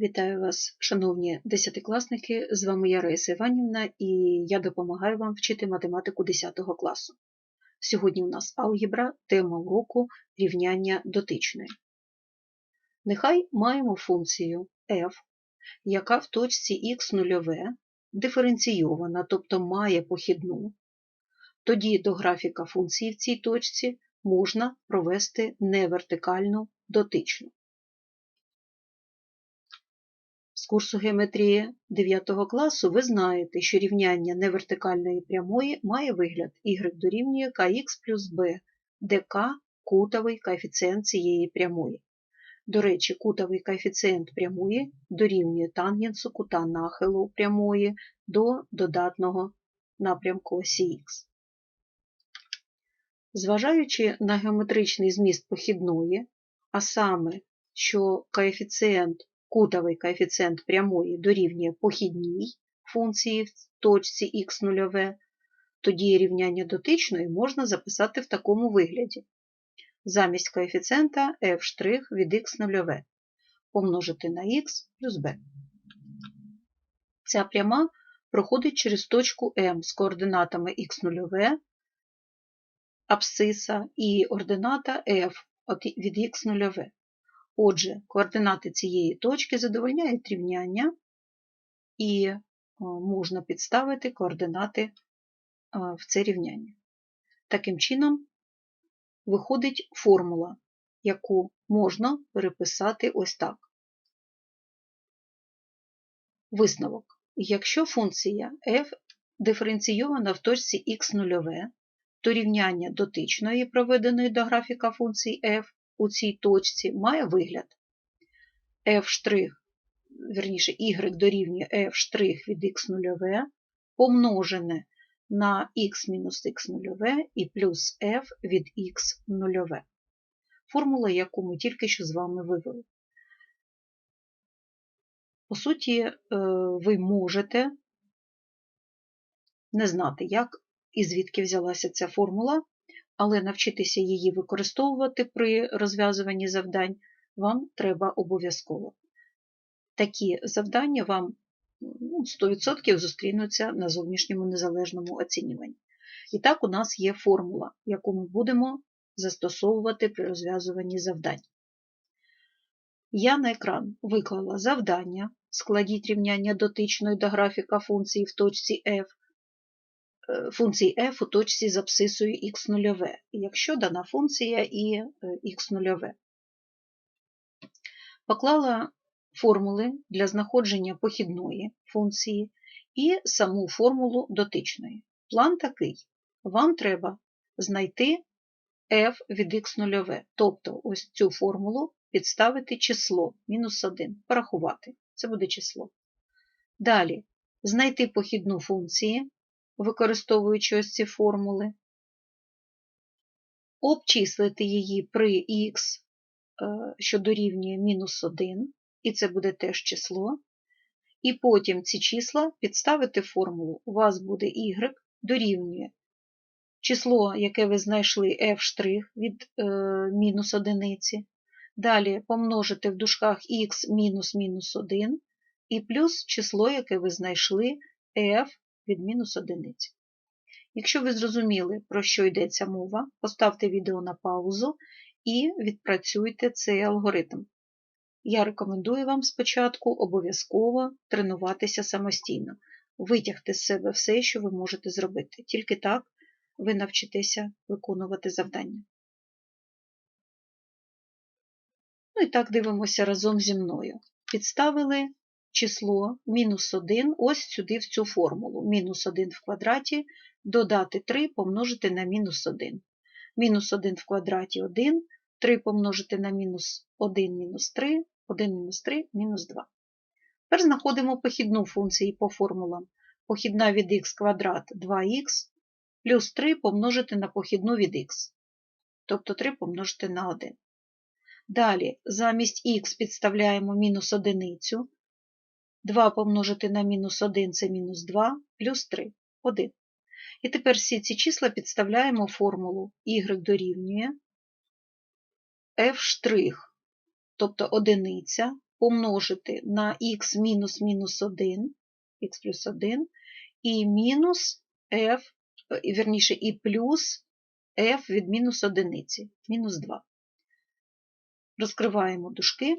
Вітаю вас, шановні десятикласники! З вами я Іванівна і я допомагаю вам вчити математику 10 класу. Сьогодні у нас алгебра, тема уроку рівняння дотичної. Нехай маємо функцію f, яка в точці х нульове диференційована, тобто має похідну. Тоді до графіка функції в цій точці можна провести невертикальну дотичну. Курсу геометрії 9 класу ви знаєте, що рівняння невертикальної прямої має вигляд y дорівнює kx плюс b, де k – кутовий коефіцієнт цієї прямої. До речі, кутовий коефіцієнт прямої дорівнює тангенсу кута нахилу прямої до додатного напрямку осі х. Зважаючи на геометричний зміст похідної, а саме, що коефіцієнт кутовий коефіцієнт прямої дорівнює похідній функції в точці х нульове, тоді рівняння дотичної можна записати в такому вигляді. Замість коефіцієнта f' від х нульове помножити на х плюс b. Ця пряма проходить через точку М з координатами х нульове, абсциса і ордината f від х нульове. Отже, координати цієї точки задовольняють рівняння і можна підставити координати в це рівняння. Таким чином, виходить формула, яку можна переписати ось так. Висновок. Якщо функція f диференційована в точці х нульове, то рівняння дотичної, проведеної до графіка функції f, у цій точці має вигляд f', верніше, y дорівнює f' від х нульове помножене на х мінус х нульове і плюс f від х нульове. Формула, яку ми тільки що з вами вивели. По суті, е, ви можете не знати, як і звідки взялася ця формула, але навчитися її використовувати при розв'язуванні завдань вам треба обов'язково. Такі завдання вам 100% ну, зустрінуться на зовнішньому незалежному оцінюванні. І так, у нас є формула, яку ми будемо застосовувати при розв'язуванні завдань. Я на екран виклала завдання, складіть рівняння дотичної до графіка функції в точці f Е, функції f у точці з абсцисою х0, якщо дана функція і х0. Е, Поклала формули для знаходження похідної функції і саму формулу дотичної. План такий: вам треба знайти f від х0, тобто ось цю формулу підставити число мінус 1, порахувати. Це буде число. Далі знайти похідну функції використовуючи ось ці формули, обчислити її при х, е, що дорівнює мінус 1, і це буде теж число. І потім ці числа підставити формулу. У вас буде y дорівнює число, яке ви знайшли f' від е, мінус одиниці. Далі помножити в дужках х мінус мінус 1 і плюс число, яке ви знайшли f від мінус одиниці. Якщо ви зрозуміли, про що йдеться мова, поставте відео на паузу і відпрацюйте цей алгоритм. Я рекомендую вам спочатку обов'язково тренуватися самостійно, витягти з себе все, що ви можете зробити. Тільки так ви навчитеся виконувати завдання. Ну і так дивимося разом зі мною. Підставили число мінус 1 ось сюди в цю формулу. Мінус 1 в квадраті додати 3 помножити на мінус 1. Мінус 1 в квадраті 1, 3 помножити на мінус 1 мінус 3, 1 мінус 3 мінус 2. Тепер знаходимо похідну функцію по формулам. Похідна від х квадрат 2х плюс 3 помножити на похідну від х. Тобто 3 помножити на 1. Далі замість х підставляємо мінус одиницю. 2 помножити на мінус 1 це мінус 2, плюс 3 1. І тепер всі ці числа підставляємо формулу y дорівнює f', тобто одиниця помножити на х мінус мінус 1, х плюс 1, і мінус f, е, вірніше, і плюс f від мінус одиниці, мінус 2. Розкриваємо дужки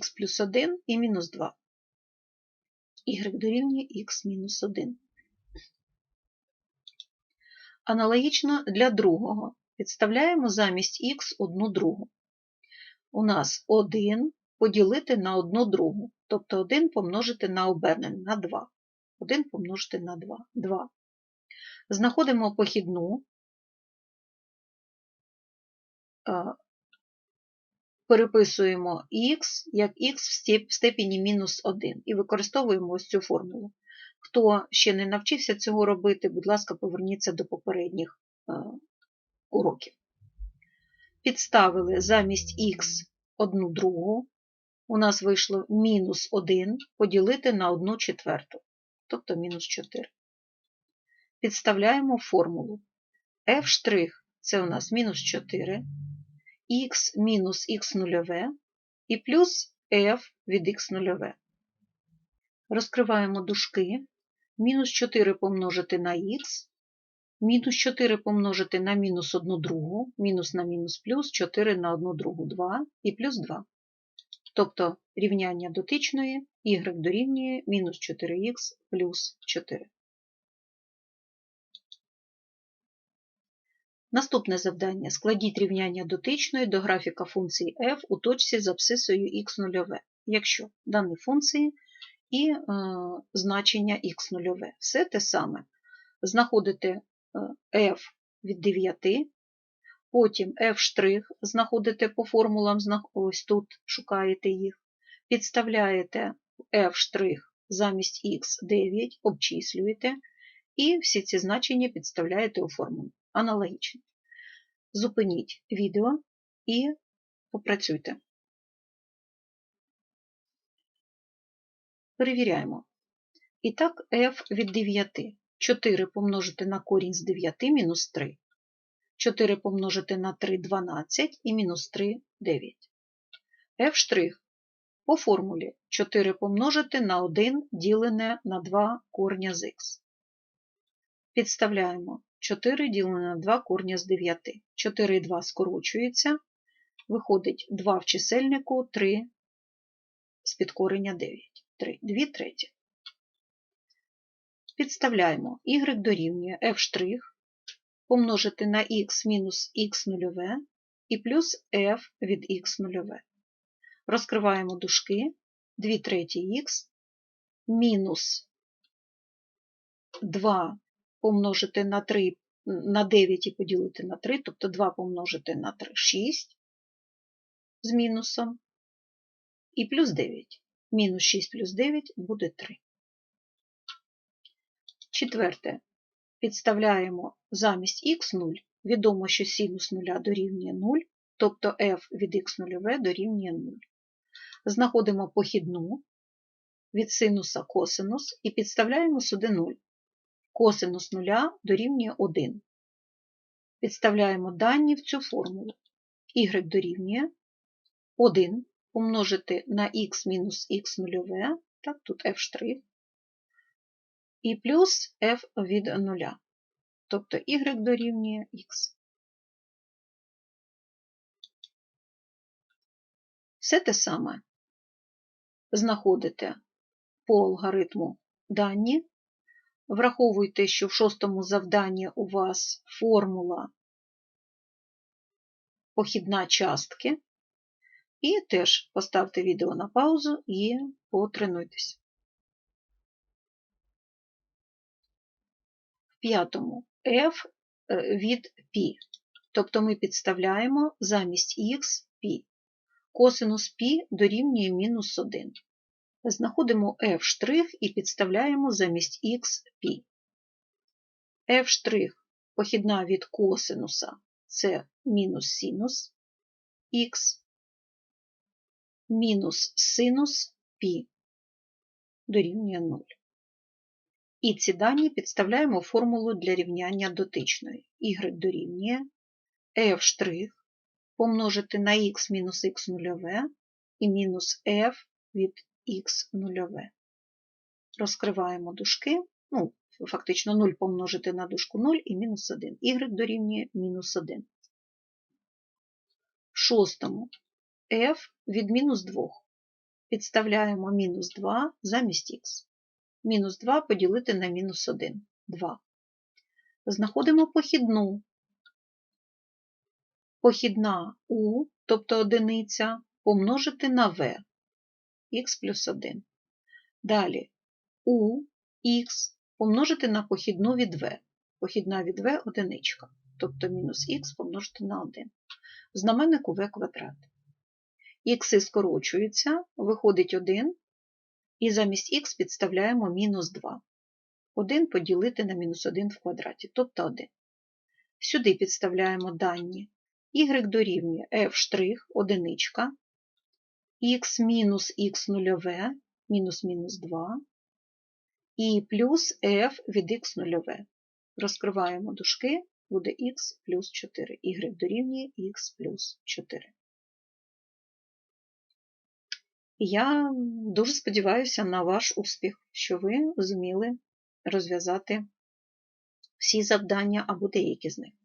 х плюс 1 і мінус 2. Y дорівнює х мінус 1. Аналогічно для другого підставляємо замість х одну другу. У нас 1 поділити на одну другу, тобто 1 помножити на обернене, на 2. 1 помножити на 2. 2. Знаходимо похідну, переписуємо х як х в степені мінус 1 і використовуємо ось цю формулу. Хто ще не навчився цього робити, будь ласка, поверніться до попередніх е, уроків. Підставили замість х одну другу, у нас вийшло мінус 1 поділити на 1 четверту, тобто мінус 4. Підставляємо формулу. f' це у нас мінус 4, х мінус х нульове і плюс f від х нульове. Розкриваємо дужки. Мінус 4 помножити на х, мінус 4 помножити на мінус 1 другу, мінус на мінус плюс 4 на 1 другу 2 і плюс 2. Тобто рівняння дотичної y дорівнює мінус 4х плюс 4. Наступне завдання. Складіть рівняння дотичної до графіка функції f у точці з абсцисою х нульове, якщо дані функції і е, значення х нульове. Все те саме. Знаходите е, f від 9, потім f' знаходите по формулам, ось тут шукаєте їх, підставляєте f' замість х 9, обчислюєте, і всі ці значення підставляєте у формулу. Аналогічно. Зупиніть відео і попрацюйте. Перевіряємо. І так, f від 9. 4 помножити на корінь з 9 мінус 3. 4 помножити на 3 12 і мінус 3 9. f' по формулі 4 помножити на 1 ділене на 2 корня з х. Підставляємо 4 ділене на 2 корня з 9. 4 і 2 скорочується. Виходить 2 в чисельнику, 3 з підкорення 9. 3, 2 треті. Підставляємо y дорівнює f' помножити на х мінус х нульове і плюс f від х нульове. Розкриваємо дужки 2 треті х мінус 2 помножити на 3 на 9 і поділити на 3, тобто 2 помножити на 3 6 з мінусом і плюс 9. Мінус 6 плюс 9 буде 3. Четверте. Підставляємо замість х 0. Відомо, що синус 0 дорівнює 0, тобто f від х0 дорівнює 0. Знаходимо похідну від синуса косинус і підставляємо сюди 0. Косинус 0 дорівнює 1. Підставляємо дані в цю формулу. y дорівнює 1 помножити на х мінус х нульове, так, тут f', і плюс f від 0, тобто y дорівнює х. Все те саме знаходите по алгоритму дані. Враховуйте, що в шостому завданні у вас формула похідна частки. І теж поставте відео на паузу і потренуйтесь. В п'ятому F від P. Тобто ми підставляємо замість Х P. Косинус P дорівнює мінус 1. Знаходимо f' і підставляємо замість х π. f' похідна від косинуса це мінус синус х мінус синус π дорівнює 0. І ці дані підставляємо формулу для рівняння дотичної. y дорівнює f' помножити на х мінус х нульове і мінус f від х нульове. Розкриваємо дужки, ну, фактично 0 помножити на дужку 0 і мінус 1. y дорівнює мінус 1. В шостому f від мінус 2. Підставляємо мінус 2 замість х. Мінус 2 поділити на мінус 1. 2. Знаходимо похідну. Похідна u, тобто одиниця, помножити на v, х плюс 1. Далі у х помножити на похідну від v. Похідна від v – одиничка, тобто мінус х помножити на 1. Знаменник у v квадрат. Х скорочуються, виходить 1, і замість х підставляємо мінус 2. 1 поділити на мінус 1 в квадраті, тобто 1. Сюди підставляємо дані y дорівнює f' одиничка, х мінус х нульове, мінус мінус 2, і плюс f від х нульове. Розкриваємо дужки, буде х плюс 4, y дорівнює х плюс 4. Я дуже сподіваюся на ваш успіх, що ви зуміли розв'язати всі завдання або деякі з них.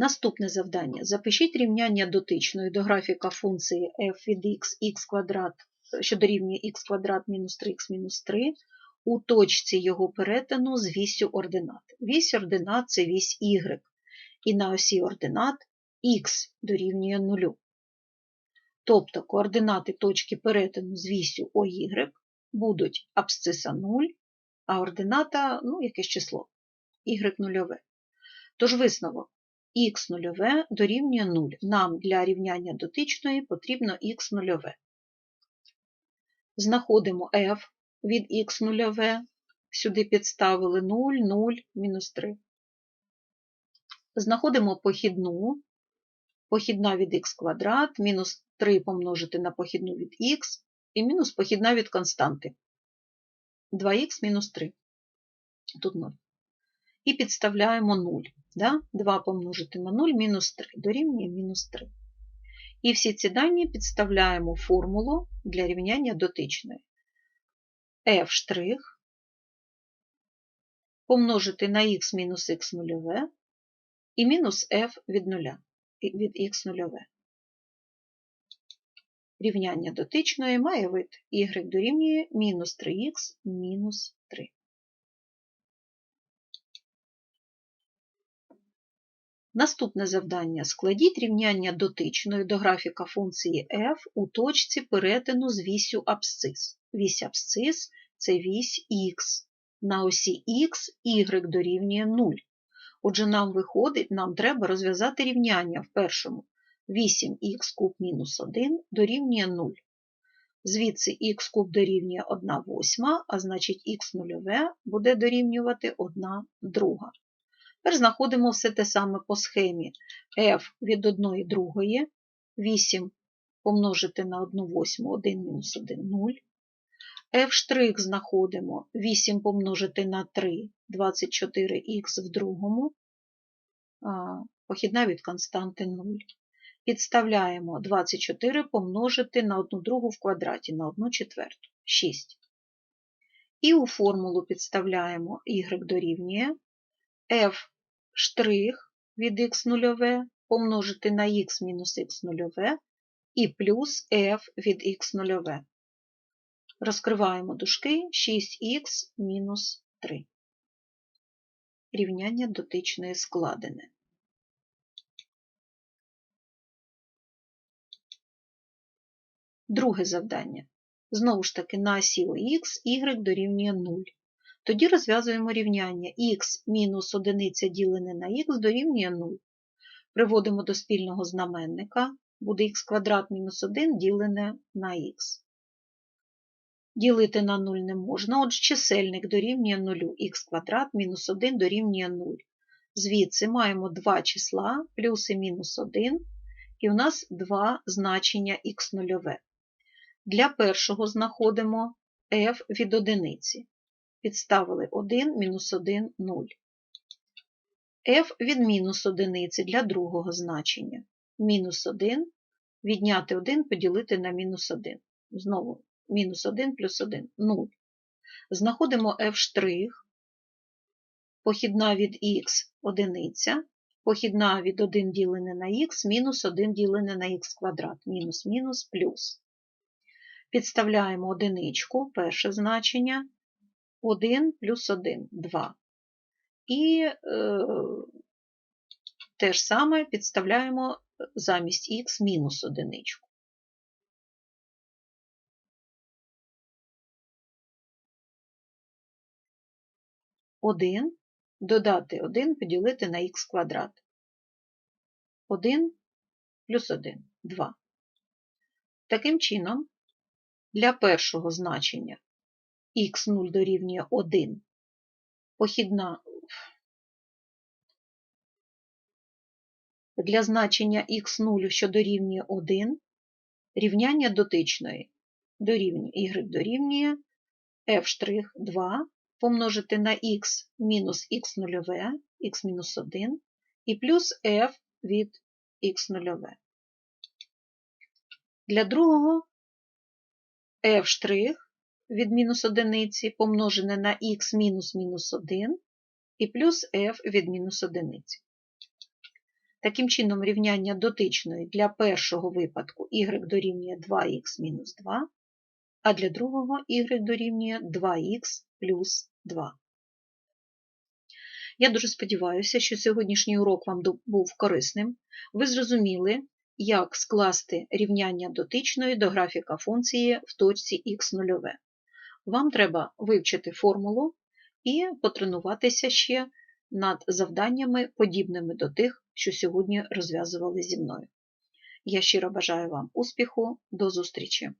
Наступне завдання. Запишіть рівняння дотичної до графіка функції f від x, x квадрат, що дорівнює x квадрат мінус 3х мінус 3 у точці його перетину з вісю ординат. Вісь ординат це вісь y, і на осі ординат х дорівнює 0. Тобто координати точки перетину з вісю OY будуть абсциса 0, а ордината ну, якесь число y нульове. Тож висновок х нульове дорівнює 0. Нам для рівняння дотичної потрібно х нульове. Знаходимо f від х нульове, сюди підставили 0, 0, мінус 3. Знаходимо похідну, похідна від х квадрат, мінус 3 помножити на похідну від х, і мінус похідна від константи. 2х мінус 3. Тут 0. І підставляємо 0. Да? 2 помножити на 0 мінус 3 дорівнює мінус 3. І всі ці дані підставляємо формулу для рівняння дотичної. f' помножити на х мінус х нульове і мінус f від 0 від х нульове. Рівняння дотичної має вид y дорівнює мінус 3х мінус 3. Наступне завдання. Складіть рівняння дотичної до графіка функції f у точці перетину з вісю абсцис. Вісь абсцис це вісь х. На осі х y дорівнює 0. Отже, нам виходить, нам треба розв'язати рівняння в першому. 8х куб мінус 1 дорівнює 0. Звідси х куб дорівнює 1 восьма, а значить х нульове буде дорівнювати 1 друга. Тепер знаходимо все те саме по схемі f від 1 другої, 8 помножити на 1 восьму, 1 мінус 1 0. f' знаходимо 8 помножити на 3, 24х в другому, похідна від константи 0. Підставляємо 24 помножити на 1 другу в квадраті на 1 четверту 6. І у формулу підставляємо y дорівнює f штрих від х нульове помножити на х мінус х нульове і плюс f від х нульове. Розкриваємо дужки 6х мінус 3. Рівняння дотичної складене. Друге завдання. Знову ж таки, на осі х y дорівнює 0. Тоді розв'язуємо рівняння х мінус 1 ділене на х дорівнює 0. Приводимо до спільного знаменника, буде х квадрат мінус 1 ділене на х. Ділити на 0 не можна, отже чисельник дорівнює 0, х квадрат мінус 1 дорівнює 0. Звідси маємо два числа, плюс і мінус 1, і у нас два значення х нульове. Для першого знаходимо f від одиниці. Підставили 1, мінус 1, 0. f від мінус одиниці для другого значення. Мінус 1 відняти 1 поділити на мінус 1. Знову мінус 1 плюс 1 0. Знаходимо f', похідна від х одиниця, похідна від 1 ділене на х, мінус 1 ділене на х квадрат, мінус мінус плюс. Підставляємо одиничку, перше значення, 1 плюс 1 2. І е, те ж саме підставляємо замість х мінус одиничку. Один додати 1 поділити на х квадрат. 1 плюс 1 2. Таким чином, для першого значення х0 дорівнює 1, похідна для значення х0, що дорівнює 1, рівняння дотичної дорівнює y дорівнює f' помножити на х мінус х0, х мінус 1 і плюс f від х0. Для другого f' від мінус одиниці помножене на х мінус мінус 1 і плюс f від мінус одиниці. Таким чином, рівняння дотичної для першого випадку y дорівнює 2х мінус 2, а для другого y дорівнює 2х плюс 2. Я дуже сподіваюся, що сьогоднішній урок вам був корисним. Ви зрозуміли, як скласти рівняння дотичної до графіка функції в точці х0. Вам треба вивчити формулу і потренуватися ще над завданнями, подібними до тих, що сьогодні розв'язували зі мною. Я щиро бажаю вам успіху, до зустрічі!